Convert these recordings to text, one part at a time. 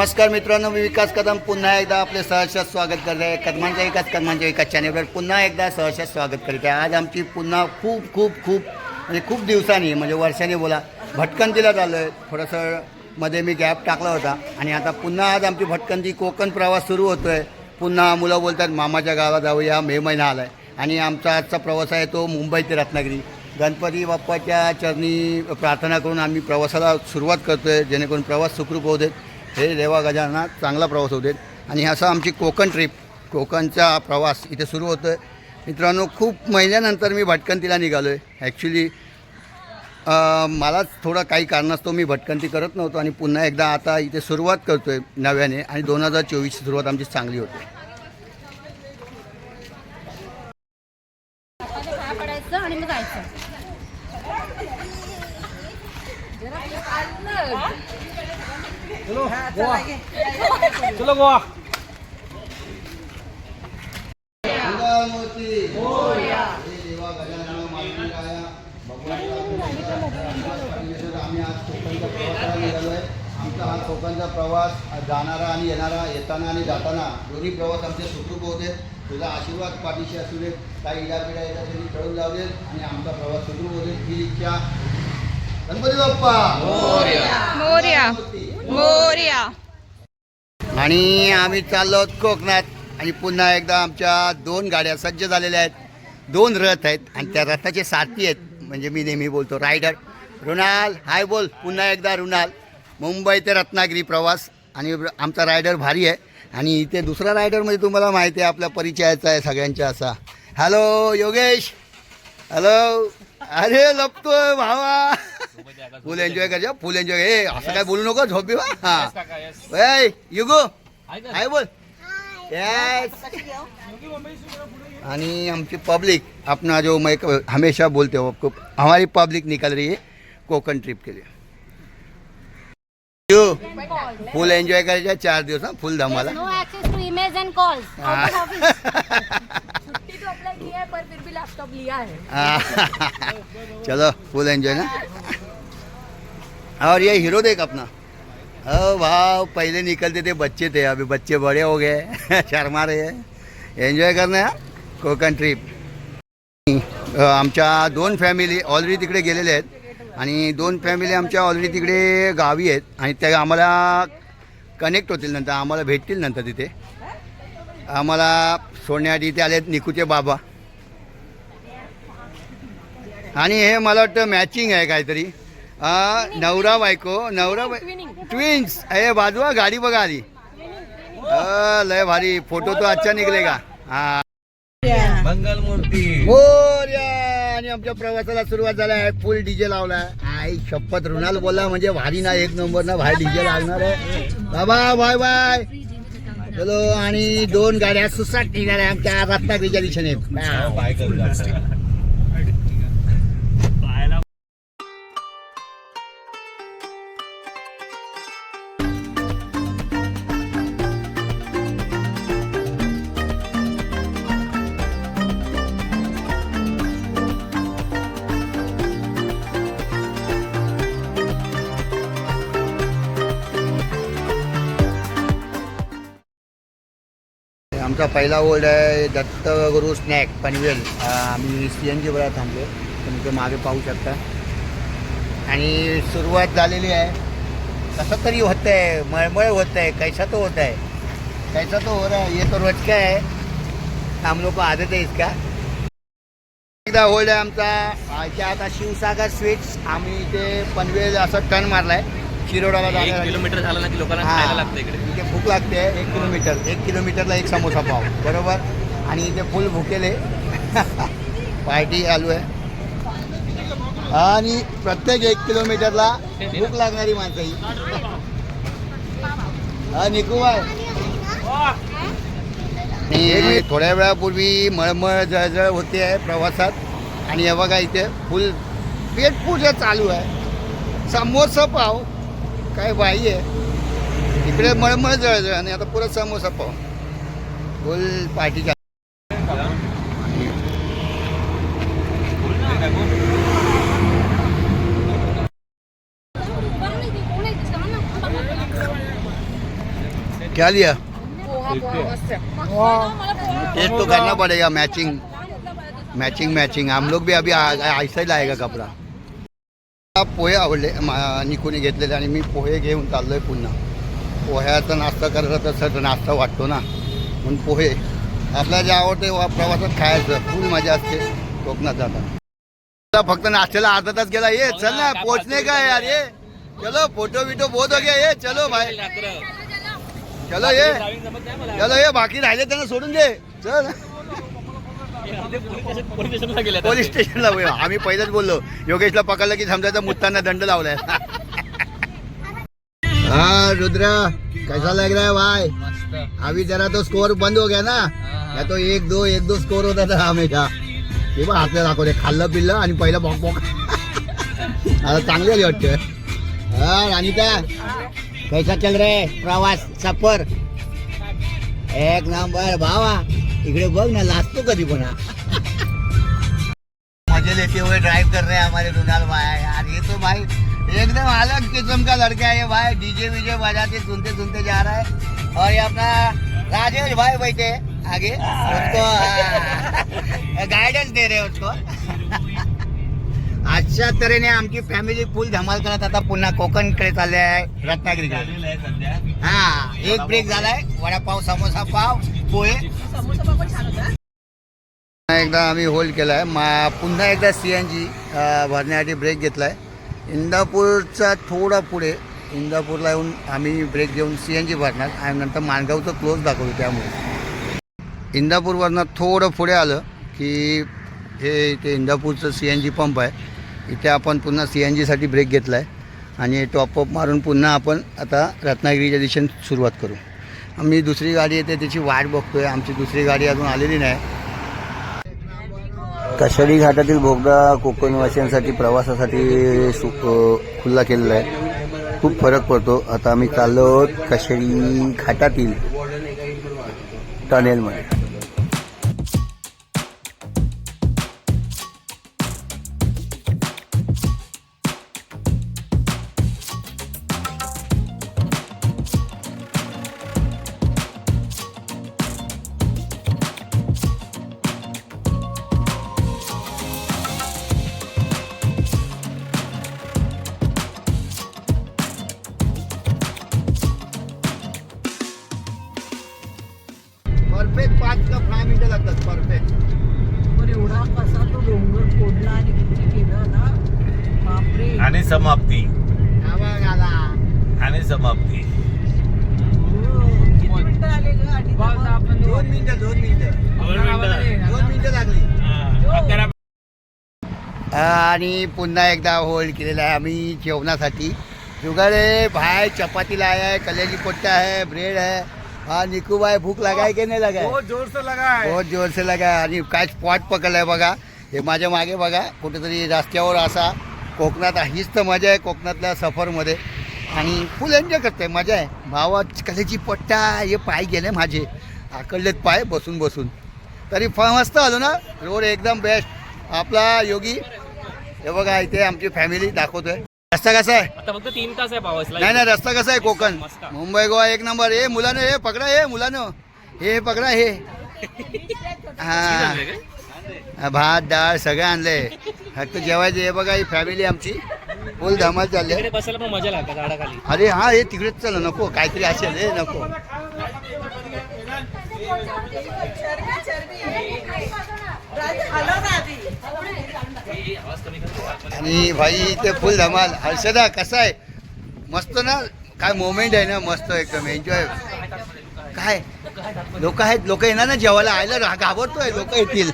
नमस्कार मित्रांनो मी विकास कदम पुन्हा एकदा आपले सहर्ष स्वागत करत. आहे कदमांच्या विकास कदमांच्या विकास चॅनेलवर पुन्हा एकदा सहर्ष स्वागत करीत. आहे आज आमची पुन्हा खूप खूप खूप म्हणजे खूप दिवसांनी म्हणजे वर्षाने बोला भटकंतीला झालो आहे थोडंसं मध्ये मी गॅप टाकला होता आणि आता पुन्हा आज आमची भटकंती कोकण प्रवास सुरू होतो आहे पुन्हा मुलं बोलतात मामाच्या गावात जाऊया मे महिना आला आहे आणि आमचा आजचा प्रवास आहे तो मुंबई ते रत्नागिरी. गणपती बाप्पाच्या चरणी प्रार्थना करून आम्ही प्रवासाला सुरुवात करतो आहे जेणेकरून प्रवास सुखरूप होऊ देत. हे देवा गजानना चांगला प्रवास होऊ देत. आणि असा आमची कोकण ट्रिप कोकणचा प्रवास इथे सुरू होतो आहे मित्रांनो खूप महिन्यानंतर मी भटकंतीला निघालो आहे ॲक्च्युली मलाच थोडं काही कारणास्तव मी भटकंती करत नव्हतो आणि पुन्हा एकदा आता इथे सुरुवात करतो आहे नव्याने आणि दोन हजार चोवीसची सुरुवात आमची चांगली होते. आणि मग जायचं. चलो गोवा. मंगलमूर्ती हे देवा गजानन मारुतीराया, भगवंता आम्ही आज कोकणच्या प्रवासाला निघालो आहे. आमचा हा कोकणचा प्रवास जाणारा आणि येणारा येताना आणि जाताना दोन्ही प्रवास आमचे सुखरूप होते. तुझा आशीर्वाद पाठीशी असू दे काही इडापिडा येतात त्यांनी कळून जाऊ देत आणि आमचा प्रवास सुखरूप होते. ही इच्छा. गणपती बाप्पा. मोर्या मोर्या. आणि आम्ही चाललो आहोत कोकणात आणि पुन्हा एकदा आमच्या दोन गाड्या सज्ज झालेल्या आहेत. दोन रथ आहेत आणि त्या रथाचे साथी आहेत. म्हणजे मी नेहमी बोलतो रायडर रुणाल हाय बोल. पुन्हा एकदा रुणाल. मुंबई ते रत्नागिरी प्रवास. आणि आमचा रायडर भारी आहे. आणि इथे दुसरा रायडरमध्ये तुम्हाला माहिती आहे आपल्या परिचयाचा आहे सगळ्यांच्या असा. हॅलो योगेश. हॅलो अरे लपतोय भावा. फुल एन्जॉय करजा फुल एन्जॉय हे असं काय बोलू नको झोपी बा। हा। ए युगो। हाय बोल। यस आणि आमची पब्लिक अपना जो मैं हमेशा बोलते हो आपको हमारी पब्लिक निकल रही है कोकण ट्रिप के लिए। यो फुल एन्जॉय करायचा चार दिवस हा full धमाला। No access to image and calls हाँ. आउट ऑफ़ ऑफ़िस तो अप्लाई किया है पर फिर भी लैपटॉप लिया है। हाँ। चलो फुल एंजॉय ना। और ये हीरो देख अपना। ओ भाव पहले निकलते थे बच्चे थे अभी बच्चे बड़े हो गए शर्मा रहे हैं। एन्जॉय करना यार कोकण ट्रीप आमच्या दोन फॅमिली ऑलरेडी तिकडे गेलेले आहेत आणि दोन फॅमिली आमच्या ऑलरेडी तिकडे गावी आहेत आणि त्या आम्हाला कनेक्ट होतील नंतर आम्हाला भेटतील नंतर तिथे. आम्हाला सोडण्यासाठी इथे आले आहेत निकूचे बाबा. आणि हे मला वाटतं मॅचिंग आहे काहीतरी. आ, नवरा बायको नवरा ट्विन्स हे बाजूला गाडी बघा आली अ, लय भारी. फोटो तो आजचा निघलेगा. हा. मंगल मूर्ती मोरया! आणि आमच्या प्रवासाला सुरुवात झाला आहे. फुल डीजे लावला आई शपथ रुणाल बोला म्हणजे भारी ना. एक नंबर ना. भाई डीजे लागणार आहे. बाबा बाय बाय. चलो आणि दोन गाड्या सुसाट निघाल्या आमच्या रत्नागिरीच्या दिशेने. आमचा पहिला ओल्ड आहे दत्तगुरु स्नॅक पनवेल. आम्ही सी एन जीवर थांबलो तुम्ही ते मागे पाहू शकता. आणि सुरुवात झालेली आहे. कसं तरी होत आहे मळमळ होत आहे कैसा तो होत आहे कैसा तो हो रहा है ये तो रोज आहे है. हम लोग को आदत है इसका. एकदा होल्ड आहे आमचा. इथे आता शिवसागर स्वीट्स आम्ही इथे पनवेल असं टर्न मारलाय. शिरोडाला एक जाण्यासाठी. किलोमीटर झालं ना की लोकांना हा. खायला लागतं इकडे. इथे भूक लागते. एक किलोमीटर. एक किलोमीटरला एक समोसा पाव. बरोबर? आणि इथे फुल भुकेले. पार्टी चालू आहे. आणि प्रत्येक एक किलोमीटरला भूक लागणारी माणसं ही. हा निकू आहे आणि थोड्या वेळापूर्वी मळमळ जळजळ होते आहे प्रवासात. आणि हे बघा इथे फुल पेट पूजा चालू आहे. समोसा पाव. काय बाई आहे. इकडे मळमळ जळजळ आणि आता पुरा समोसा पाव फुल पार्टी क्या लिया? पोहा टेस्ट तो करना पड़ेगा मैचिंग मैचिंग मैचिंग हम लोग भी अभी ऐसा ही लाएगा कपडा. पोहे आवडले मा- निकून घेतलेले आणि मी पोहे घेऊन चाललोय पुन्हा. पोह्याचा नाश्ता करत तसं नाश्ता वाटतो ना. म्हणून पोहे. आपल्याला जे आवडते वा प्रवासात खायचं. फुल मजा असते. कोकणात जाताना फक्त नाश्त्याला अर्धा तास गेला. ये चल ना पोचणे का है यार ये. चलो फोटो विटो बहुत हो गया ये चलो भाई. चलो ये. चलो ये बाकी राहिले त्यांना सोडून दे. चल. पोलीस स्टेशनला. आम्ही पहिलेच बोललो. योगेशला पकडलं की समजायचा मुत्तांना दंड लावलाय. हाँ रुद्र कैसा लग रहा है भाई अभी जरा तो स्कोर बंद हो गया ना. या तो एक दो एक दो स्कोर होता था हमेशा हे बघ हातल्या दाखवले खाल्लं पिल्लं आणि पहिलं बॉक बॉक. आता चांगलं वाटतं. हा अनिता कैसा चल रे. प्रवास सफर. एक नंबर भावा. इकडे बघ ना लाजतो कधी पण. मजे लेते हुए ड्राइव कर रहे हैं हमारे रुनाल भाई यार ये तो भाई एकदम अलग किस्म का लड़का है ये भाई डीजे वीजे बजाते सुनते सुनते जा रहा है. और ये अपना राजेश भाई बैठे आगे. उसको गाइडेंस दे रहे हैं उसको. अशा तऱ्हेने आमची फॅमिली फुल धमाल करत आता पुन्हा कोकणकडे चालले आहे रत्नागिरीकडे. सध्या. हा एक ब्रेक झालाय. वडापाव समोसा पाव. पोहे. पुन्हा एकदा आम्ही होल्ड केला आहे मा पुन्हा एकदा सी एन जी भरण्यासाठी ब्रेक घेतला आहे इंदापूरचा थोडा पुढे इंदापूरला येऊन आम्ही ब्रेक घेऊन सी एन जी भरणार आणि नंतर माणगावचं क्लोज दाखवतो त्यामुळे. इंदापूरवरनं थोडं पुढे आलं की हे इथे इंदापूरचं सी एन जी पंप आहे. इथे आपण पुन्हा सी एन जीसाठी ब्रेक घेतला आहे आणि टॉपअप मारून पुन्हा आपण आता रत्नागिरीच्या दिशेने सुरुवात करू. आम्ही दुसरी गाडी येते त्याची वाट बघतोय. आमची दुसरी गाडी अजून आलेली नाही. कशाडी घाटातील बोगदा कोकणवासियांसाठी प्रवासासाठी सु खुल्ला केलेला आहे. खूप फरक पडतो. आता आम्ही चाललो आहोत कशाडी घाटातील टनेलमध्ये. आणि पुन्हा एकदा होल्ड केलेला आहे आम्ही जेवणासाठी. जुगाडे भाई चपाती लाया है कलेजी कोट्टा है ब्रेड है हा निकू भाई भूक लगाय की नाही लगाय? जोर से लगा बहुत जोर से लगा आहे. आणि काय स्पॉट पकडलाय बघा. हे माझ्या मागे बघा. कुठेतरी रस्त्यावर असा कोकणात हीच तर मजा आहे कोकणातल्या सफरमध्ये. आणि फुल एन्जॉय करतोय. मजा आहे. भावा कलेची पट्टा हे पाय गेले माझे. आकडलेत पाय बसून बसून. तरी फ मस्त आलो ना. रोड एकदम बेस्ट आपला योगी हे बघा इथे आमची फॅमिली दाखवतोय. रस्ता कसा आहे? आता फक्त तीन तास आहे पावसला नाही नाही रस्ता कसा आहे कोकण? मस्त. मुंबई गोवा एक नंबर. हे मुलानं हे पकडा हे मुलानं. हे पकडा हे. हा. भात डाळ सगळं आणलंय. फक्त जेवायचं हे बघा ही फॅमिली आमची. फुल धमाल चालली. आहे. बसायला पण मजा लागते झाडाखाली. अरे हा हे तिकडेच चला नको काहीतरी असेल. हे नको. हलव ना आधी आणि भाई ते फुल धमाल. हर्षदा कसं आहे? मस्त ना? काय मोमेंट आहे ना? मस्त एकदम. एन्जॉय काय? लोक आहेत लोक येणार ना जेवायला? आयला घाबरतोय. लोक येतील.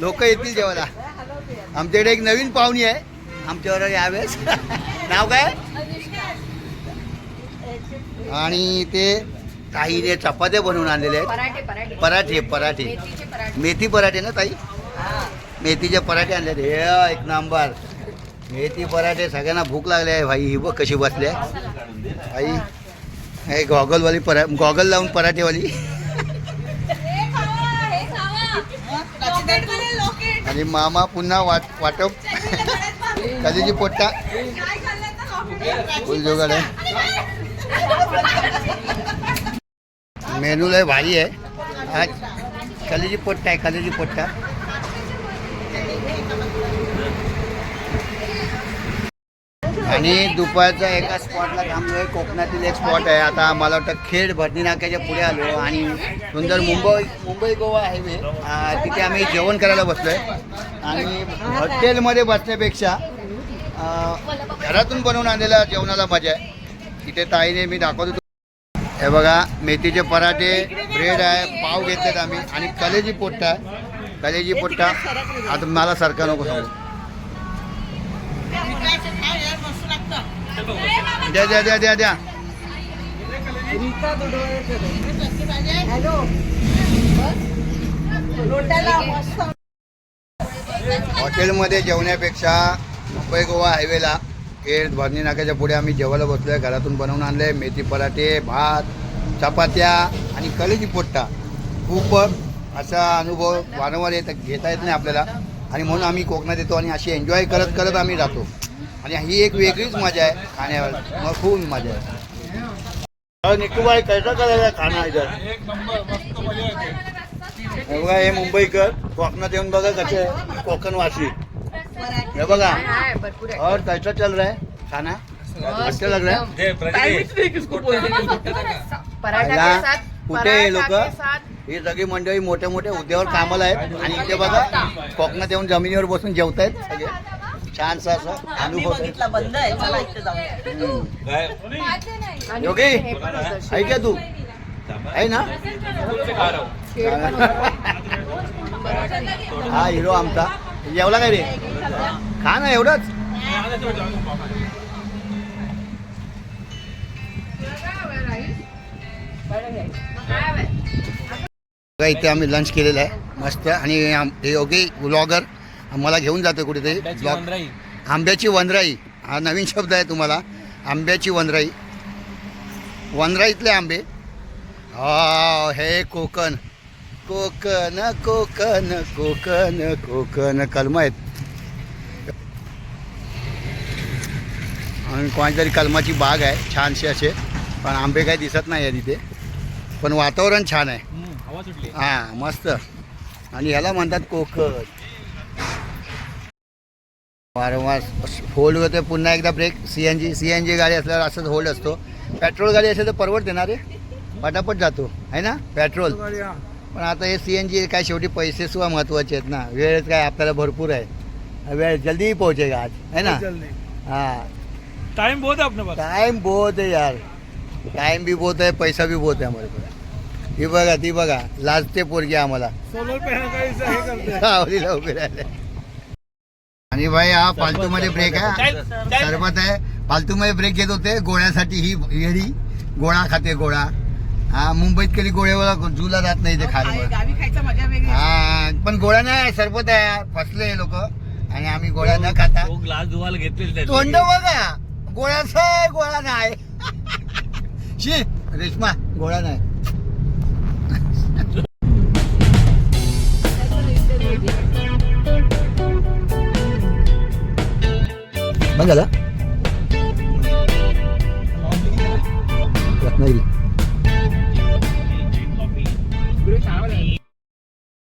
लोक येतील जेवायला. आमच्याकडे एक नवीन पाहुणी आहे. आमच्यावर यावेळेस नाव काय? आणि ते काही ते चपात्या बनवून आणलेले आहेत. पराठे पराठे. पराठे मेथी पराठे ना ताई? मेथीचे पराठे आणले हे एक नंबर. मेथी पराठे सगळ्यांना भूक लागली आहे भाई. ही बघ कशी बसली आहे. भाई हे गॉगलवाली परा गॉगल लावून पराठेवाली. आणि मामा पुन्हा वाट वाटप. कधीची पोट्टा? काय आहे. मेनू लय भारी आहे. आज कलेजी पोट्टा आहे? कलेजी पोट्टा? आणि दुपारचा एका स्पॉटला थांबलोय. कोकणातील एक स्पॉट आहे. आता मला वाटतं खेड भरणी नाक्याच्या पुढे आलो आणि सुंदर मुंबई मुंबई गोवा हायवे तिथे आम्ही जेवण करायला बसलोय. आणि हॉटेलमध्ये बसण्यापेक्षा घरातून बनवून आणलेल्या जेवणाला मजा आहे. तिथे ताईने मी दाखवतो हे बघा मेथीचे पराठे ब्रेड आहे पाव घेतलेत आम्ही. आणि कलेजी पोट्टा कलेजी पोट्टा आता मला सारखा नको सांगू. द्या द्या द्या द्या द्या. हॉटेलमध्ये जेवण्यापेक्षा मुंबई गोवा हायवेला खेड भरणी नाक्याच्या पुढे आम्ही जेवायला बसलोय. घरातून बनवून आणले मेथी पराठे भात चपात्या आणि कलेजी पोट्टा. खूप असा अनुभव वारंवार येत घेता येत नाही आपल्याला. आणि म्हणून आम्ही कोकणात येतो आणि अशी एन्जॉय करत करत आम्ही राहतो. आणि ही एक वेगळीच मजा आहे खाण्यावर. मग खूप मजा आहे. निकूबाई कैसा करायला खाना इधर? हे बघा हे मुंबईकर. कोकणात येऊन बघा कसे आहे. कोकण वासी हे बघा. और कैसा चल रहा है खाना? अच्छा लग रहा है? कुठे लोक पराठा के साथ. ही सगळी मंडळी मोठ्या मोठ्या हुद्द्यावर कामाला आहेत. आणि इथे बघा कोकणात येऊन जमिनीवर बसून जेवतायत सगळे. छानसा असं आम्ही अनुभव बघितला बंद आहे चला इथे जाऊ हम्म. काय? आणि योगी हे पण होतं, आहे का तू. आहे ना. हा हिरो आमचा. जेवला काय रे? खा ना एवढंच. बघा इथे आम्ही लंच केलेलं आहे. मस्त. आणि हे योगी ब्लॉगर आम्हाला घेऊन जातो कुठेतरी आंब्याची वनराई. हा नवीन शब्द आहे तुम्हाला. आंब्याची वनराई. वनराईतले आंबे. हा हे कोकण. कोकण कोकण कोकण कोकण. कलम आहेत. आणि कोणतरी कलमाची बाग आहे. छानसे असे. पण आंबे काही दिसत नाही आहे तिथे पण वातावरण छान आहे. हां मस्त. आणि ह्याला म्हणतात कोकण. वारंवार होल्ड होते पुन्हा एकदा break C N G C N G गाडी असल्यावर असंच होल्ड असतो. पेट्रोल गाडी असेल तर परवडते ना रे? पटापट जातो. आहे ना? पेट्रोल पण आता हे सी एन जी काय शेवटी पैसे सुद्धा महत्त्वाचे आहेत ना. वेळ काय आपल्याला भरपूर आहे. वेळ जल्दी पोहोचेगा आज. है ना? हाँ टाइम बहुत है अपने पास टाइम बहुत है यार. टाइम भी बहुत है पैसा भी बहुत है हमारे पास ही बघा ती बघा. लाजते पोरगी आम्हाला. सोलर पे हे करते? सावलीला उभे राहिले आणि भाई हा फालतू मध्ये ब्रेक आहे. सरबत आहे. फालतू मध्ये ब्रेक घेत होते. गोळ्यासाठी ही येडी. गोळा खाते गोळा. हा मुंबईत कधी गोळ्यावर झुला जात नाही ते खायला. गावी खायचा मजा वेगळी हा पण गोळ्या नाही सरबत आहे. फसले लोक. आणि आम्ही गोळ्या न खाता ग्लास धुवायला घेतलेच तोंड बघा. गोळ्याच आहे गोळा नाही. शी रेश्मा गोळा नाही. बंद झाला? रत्नागिरी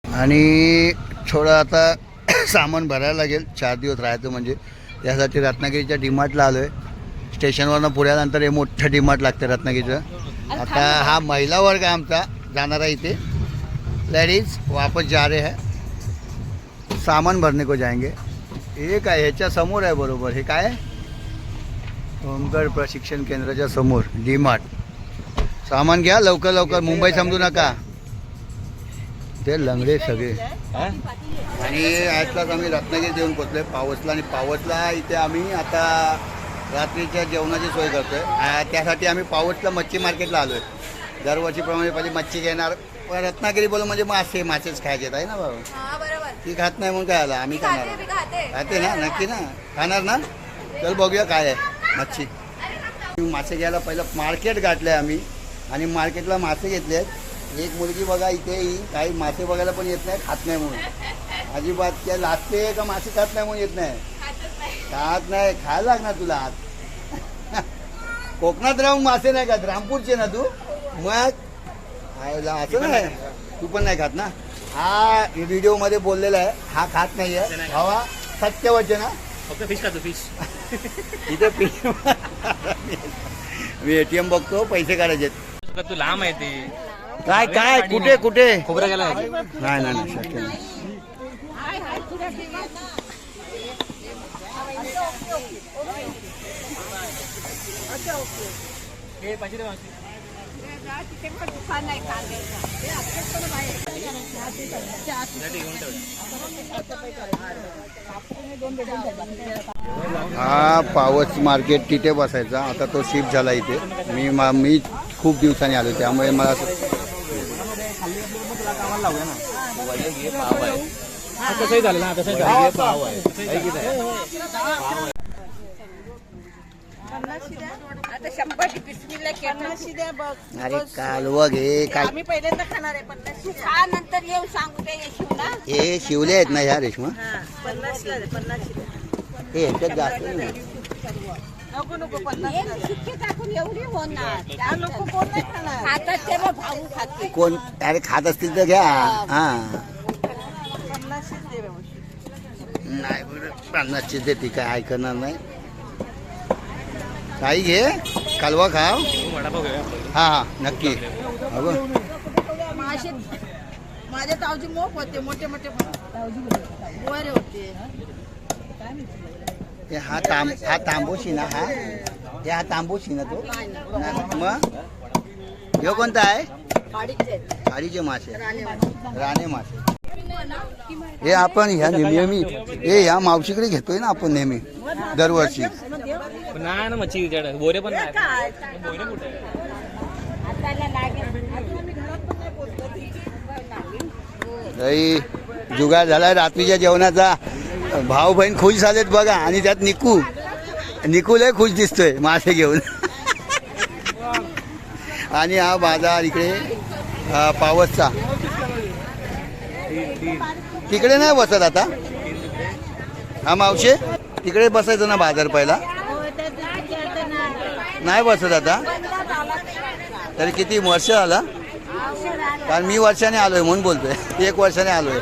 आणि थोडं आता सामान भरायला लागेल. चार दिवस राहायचं म्हणजे. त्यासाठी रत्नागिरीच्या डीमार्टला आलो आहे स्टेशनवरनं पुढे आल्यानंतर हे मोठं डीमार्ट लागतं रत्नागिरीचं. आता हा महिला वर्ग आहे आमचा. जाणारा इथे. लेडीज वापस जा रहे है. सामान भरने को जाएंगे. हे काय ह्याच्या समोर आहे बरोबर हे काय? ओमकर प्रशिक्षण केंद्राच्या समोर डी मार्ट सामान घ्या लवकर लवकर मुंबई समजू नका. ते लंगडे सगळे. आणि ॲटलाच आम्ही रत्नागिरीत येऊन पोचलोय पावसला आणि पावसला इथे आम्ही आता रात्रीच्या जेवणाची सोय करतोय. त्यासाठी आम्ही पावसला मच्छी मार्केटला आलोय. दरवर्षीप्रमाणे पहिली मच्छी घेणार. रत्नागिरी बोल म्हणजे मासे मासेच खायचे आहे ना बाबा ती खात नाही म्हणून काय आला आम्ही खाणार. खाते. ना? नक्की ना? खाणार ना? चल बघूया काय आहे. मच्छी. मासे घ्यायला पहिलं मार्केट गाठलं आहे आम्ही. आणि मार्केटला मासे घेतले आहेत. एक मुलगी बघा इथे ही. काही मासे बघायला पण येत नाही खात नाही म्हणून. अजिबात त्या लाजते का मासे खात नाही म्हणून येत नाही. खात नाही. खायला लागणार तुला आज कोकणात राहून मासे नाही खात. रामपूरचे ना तू? मग? असं नाही. तू पण नाही खात ना? हा व्हिडिओमध्ये बोललेला आहे. हा खात नाहीये. भावा सत्य वचन हा? फक्त फिश खातो फिश इथे पी मी एटीएम बघतो पैसे काढायचे तू लांब आहे ते? काय काय कुठे कुठे? खोबरा गेला नाही नाही नाही शक्य नाही. हा पावस मार्केट तिथे बसायचा. आता तो शिफ्ट झाला इथे. मी मी खूप दिवसांनी आलो. त्यामुळे मला असं- तसंही झालं ना तसंही झालं. पाव आहे. आता शंभर बिस्मिल्ला पन्नासशी द्या बघ अरे कालव घे काय आम्ही पहिल्यांदा खाणार आहे. हा नंतर येऊन सांगू दे येशील. ना हे शिवले आहेत ना ह्या रेशमा? हा पन्नासला द्या हे ह्याच्यात जास्त नाही. नको नको पन्नास एक शिक्के टाकून एवढी होणार. त्या लोक कोण नाही खाणार? खातात तेव्हा भाऊ खाते. कोण? अरे खात असतील तर घ्या. हा. पन्नासशीच दे व्यवस्थित. नाही बरं, पन्नासची ते ती काय ऐकणार नाही. काही घे कालवा खाव हा हा नक्की. अगं. माझ्या तावजी मोप होते मोठे मोठे. वरे होते. हे? हा तांब हा तांबोशी ना हा? हे हा तांबोशी ना तो? मग? ह्यो कोणता आहे? खाडीचे. मासे. राणे मासे. हे आपण ह्या नेहमी हे ह्या मावशीकडे घेतोय ना आपण नेहमी दरवर्षी. नाही ना मच्छी तिच्याकडे बोरे पण नाही. बोरे कुठे आहे? हाताला लागेल. लई जुगार झालाय रात्रीच्या जेवणाचा. भाऊ बहीण खुश झालेत बघा आणि त्यात निकू. निकू लय खुश दिसतोय मासे घेऊन. आणि हा बाजार इकडे अं, पावसचा. तिकडे नाही बसत आता? हा मावशे? तिकडे बसायचं ना बाजार पहिला? नाही बसत आता. तरी किती वर्ष आला कारण मी वर्षाने आलोय म्हणून बोलतोय. एक वर्षाने आलोय.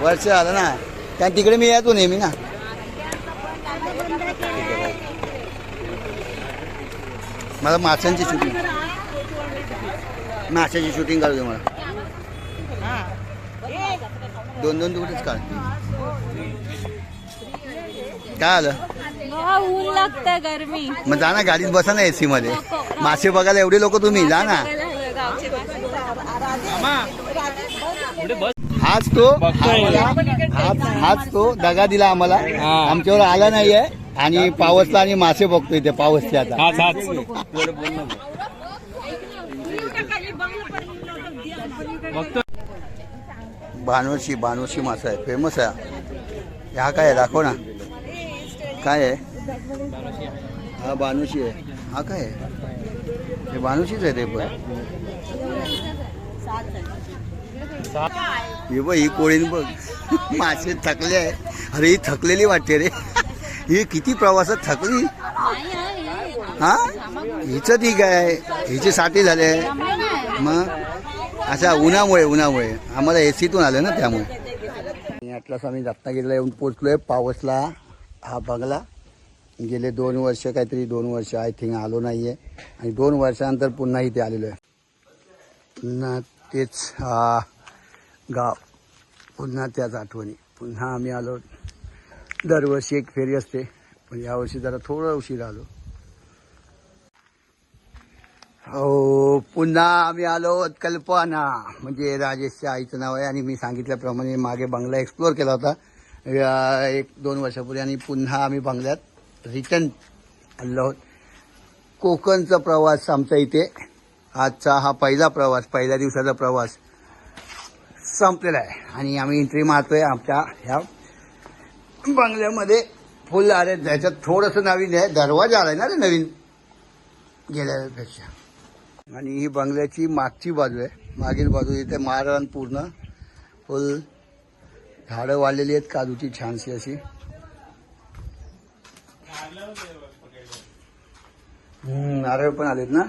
वर्ष आलं ना. कारण तिकडे मी येतो नेहमी ना. मला माशांची शूटिंग माशांची शूटिंग काढू दे मला. दोन दोन तुकडेच काढ काय आलं? ऊन लागतं गरमी. मग जा ना गाडीत बसा ना एसी मध्ये. मासे बघायला एवढे लोक तुम्ही जा ना. हाच तो हाच हाच तो दगा दिला आम्हाला. हा. आमच्यावर आला नाहीये आणि पावसला आणि मासे बघतोय ते पावसचे आता. भानोशी भानोशी मासा आहे. फेमस आहे. हा काय दाखव ना. काय आहे? हा बानुशी आहे. हा काय आहे? हे बानुशीच आहे ते पण. हे बघ ही कोळीन बघ. मासे थकले आहे अरे ही थकलेली वाटते रे. ही किती प्रवासात थकली. हा? हिचं ठीक आहे. हिचे साठी झाले. मग? अशा उन्हामुळे उन्हामुळे. आम्हाला एसीतून आलं ना त्यामुळे. आणि आटलास आम्ही रत्नागिरीला येऊन पोचलोय पावसला. हा बंगला. गेले दोन वर्ष काहीतरी दोन वर्ष आय थिंक आलो नाहीये. आणि दोन वर्षानंतर पुन्हा इथे आलेलो आहे. पुन्हा तेच हा गाव. पुन्हा त्याच आठवणी. पुन्हा आम्ही आलो. दरवर्षी एक फेरी असते. पण यावर्षी जरा थोडं उशीर आलो. हो पुन्हा आम्ही आलो कल्पना. म्हणजे राजेशच्या आईचं नाव आहे आणि मी सांगितल्याप्रमाणे मागे बंगला एक्सप्लोअर केला होता. एक दोन वर्षापूर्वी आणि पुन्हा आम्ही बंगल्यात रिटर्न आलो आहोत. कोकणचा प्रवास आमचा इथे आजचा हा पहिला प्रवास पहिल्या दिवसाचा प्रवास संपलेला आहे. आणि आम्ही एंट्री मारतोय आमच्या ह्या बंगल्यामध्ये. फुल आले ह्याच्यात थोडंसं नवीन आहे. दरवाजा आलाय ना रे नवीन? गेल्यापेक्षा. आणि ही बंगल्याची मागची बाजू आहे. मागील बाजू इथे मारण पूर्ण. फुल झाडं वाढलेली आहेत काजूची छानशी अशी. हम्म, नारळ पण आलेत ना?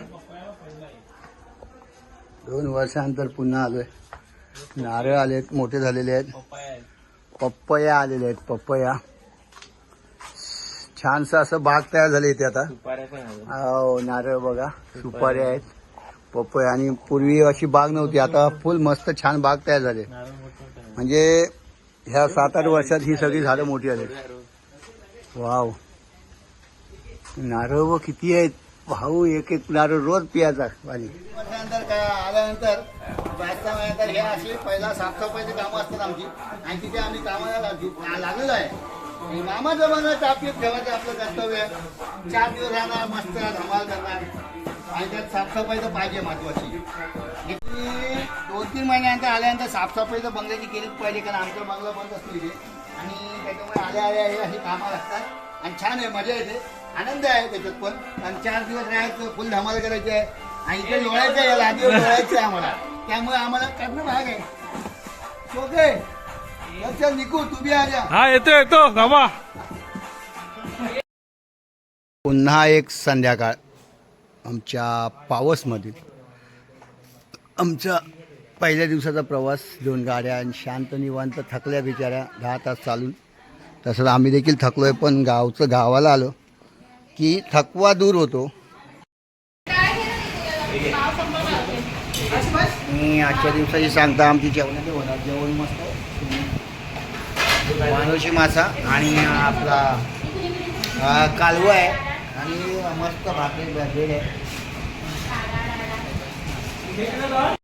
दोन वर्षानंतर पुन्हा आलोय. नारळ आलेत मोठे झालेले आहेत. पपया आलेले आहेत पपया. छानसं असं बाग तयार झाले इथे आता. हो नारळ बघा सुपारी आहेत पपया. आणि पूर्वी अशी बाग नव्हती आता फुल मस्त छान बाग तयार झाले. म्हणजे ह्या सात आठ वर्षात ही सगळी झाडं मोठी आली वाव. नारळ किती आहेत? भाऊ एक एक नारळ रोज पियाचा पाणी. वर्षानंतर आल्यानंतर बॅचच्या हे अशी पहिला साफसफाईची कामं असतात आमची. आणि तिथे आम्ही कामाला लागलेलो आहे. मामा जमाना बनवलं ठेवायचं आपलं कर्तव्य आहे. चार दिवस राहणार मस्त धमाल करणार. आणि त्यात साफसफाई तर पाहिजे महत्वाची. दोन तीन महिन्यानंतर आल्यानंतर साफसफाई तर बंगल्याची केलीच पाहिजे कारण आमचं बंगला बंद असतो इथे आणि त्याच्यामुळे आल्या आल्या हे अशी कामं लागतात. आणि छान आहे मजा येते. आनंद आहे त्याच्यात पण. आणि चार दिवस राहायचं फुल धमाल करायची आहे. आणि इथे लोळायचं आहे लादीवर लोळायचं आहे आम्हाला. त्यामुळे आम्हाला करणं भाग आहे. ओके. चल निकू तू बी आजा. हा येतो येतो. पुन्हा एक संध्याकाळ. आमच्या पावसमधील आमचा पहिल्या दिवसाचा प्रवास दोन गाड्या आणि शांत निवांत थकल्या बिचाऱ्या दहा तास चालून. तसंच आम्ही देखील थकलो आहे पण गावचं गावाला आलो की थकवा दूर होतो. मी आजच्या दिवसाची सांगता आमची जेवणाची होणार जेवण मस्त मानोशी मासा आणि आपला कालवा आहे. आणि मस्त भाकरी भेट आहे